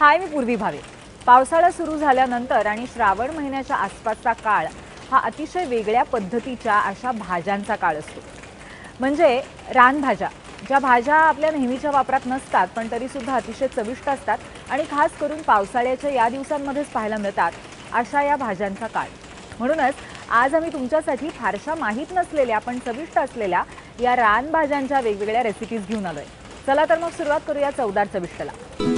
हाय मी पूर्वी भावे. पावसाळा सुरू झाल्यानंतर आणि श्रावण महिन्याच्या आसपासचा काळ हा अतिशय वेगळ्या पद्धतीच्या अशा भाज्यांचा काळ असतो. म्हणजे रानभाज्या ज्या भाज्या आपल्या नेहमीच्या वापरात नसतात पण तरीसुद्धा अतिशय चविष्ट असतात आणि खास करून पावसाळ्याच्या या दिवसांमध्येच पाहायला मिळतात अशा या भाज्यांचा काळ. म्हणूनच आज आम्ही तुमच्यासाठी फारशा माहीत नसलेल्या पण चविष्ट असलेल्या या रानभाज्यांच्या वेगवेगळ्या रेसिपीज घेऊन आलोय. चला तर मग सुरुवात करूया चवदार चविष्टला.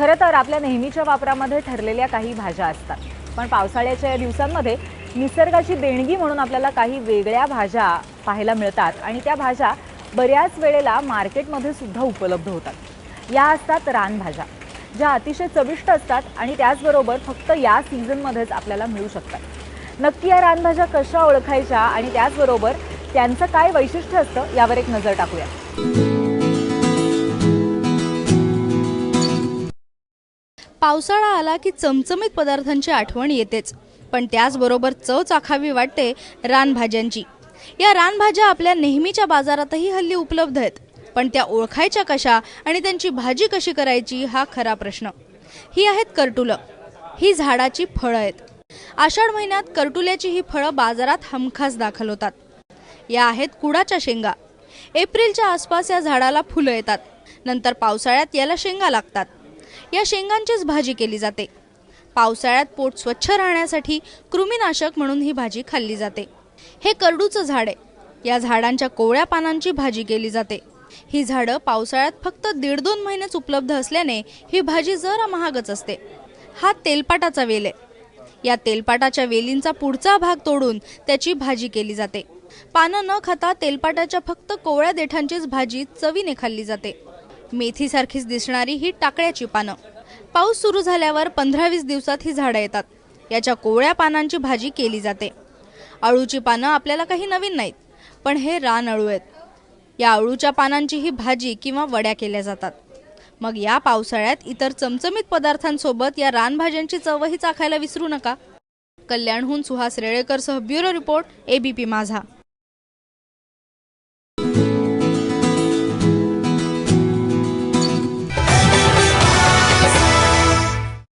खरं तर आपल्या नेहमीच्या वापरामध्ये ठरलेल्या काही भाज्या असतात. पण पावसाळ्याच्या या दिवसांमध्ये निसर्गाची देणगी म्हणून आपल्याला काही वेगळ्या भाज्या पाहायला मिळतात आणि त्या भाज्या बऱ्याच वेळेला मार्केटमध्ये सुद्धा उपलब्ध होतात. या असतात रानभाज्या ज्या अतिशय चविष्ट असतात आणि त्याचबरोबर फक्त या सीझनमध्येच आपल्याला मिळू शकतात. नक्की या रानभाज्या कशा ओळखायच्या आणि त्याचबरोबर त्यांचं काय वैशिष्ट्य असतं यावर एक नजर टाकूया. पावसाळा आला की चमचमीत पदार्थांची आठवण येतेच. पण त्याचबरोबर चव चाखावी वाटते रानभाज्यांची. या रानभाज्या आपल्या नेहमीच्या बाजारातही हल्ली उपलब्ध आहेत. पण त्या ओळखायच्या कशा आणि त्यांची भाजी कशी करायची हा खरा प्रश्न. ही आहेत करटुलं. ही झाडाची फळं आहेत. आषाढ महिन्यात करटुल्याची ही फळं बाजारात हमखास दाखल होतात. या आहेत कुडाच्या शेंगा. एप्रिलच्या आसपास या झाडाला फुलं येतात. नंतर पावसाळ्यात याला शेंगा लागतात. या शेंगांचीच भाजी केली जाते. पावसाळ्यात पोट स्वच्छ राहण्यासाठी कृमीनाशक म्हणून ही भाजी खाल्ली जाते. हे करडूचं झाड आहे. या झाडांच्या कोवळ्या पानांची भाजी केली जाते. ही झाडं पावसाळ्यात फक्त दीड दोन महिनेच उपलब्ध असल्याने ही भाजी जरा महागच असते. हा तेलपाटाचा वेल आहे. या तेलपाटाच्या वेलींचा पुढचा भाग तोडून त्याची भाजी केली जाते. पानं न खाता तेलपाटाच्या फक्त कोवळ्या देठांचीच भाजी चवीने खाल्ली जाते. मेथीसारखीच दिसणारी ही टाकळ्याची पानं. पाऊस सुरू झाल्यावर पंधरा वीस दिवसात ही झाडं येतात. याच्या कोवळ्या पानांची भाजी केली जाते. अळूची पानं आपल्याला काही नवीन नाहीत पण हे रान अळू आहेत. या अळूच्या पानांची ही भाजी किंवा वड्या केल्या जातात. मग या पावसाळ्यात इतर चमचमीत पदार्थांसोबत या रानभाज्यांची चवही चाखायला विसरू नका. कल्याणहून सुहास रेळेकरसह ब्युरो रिपोर्ट एबीपी माझा.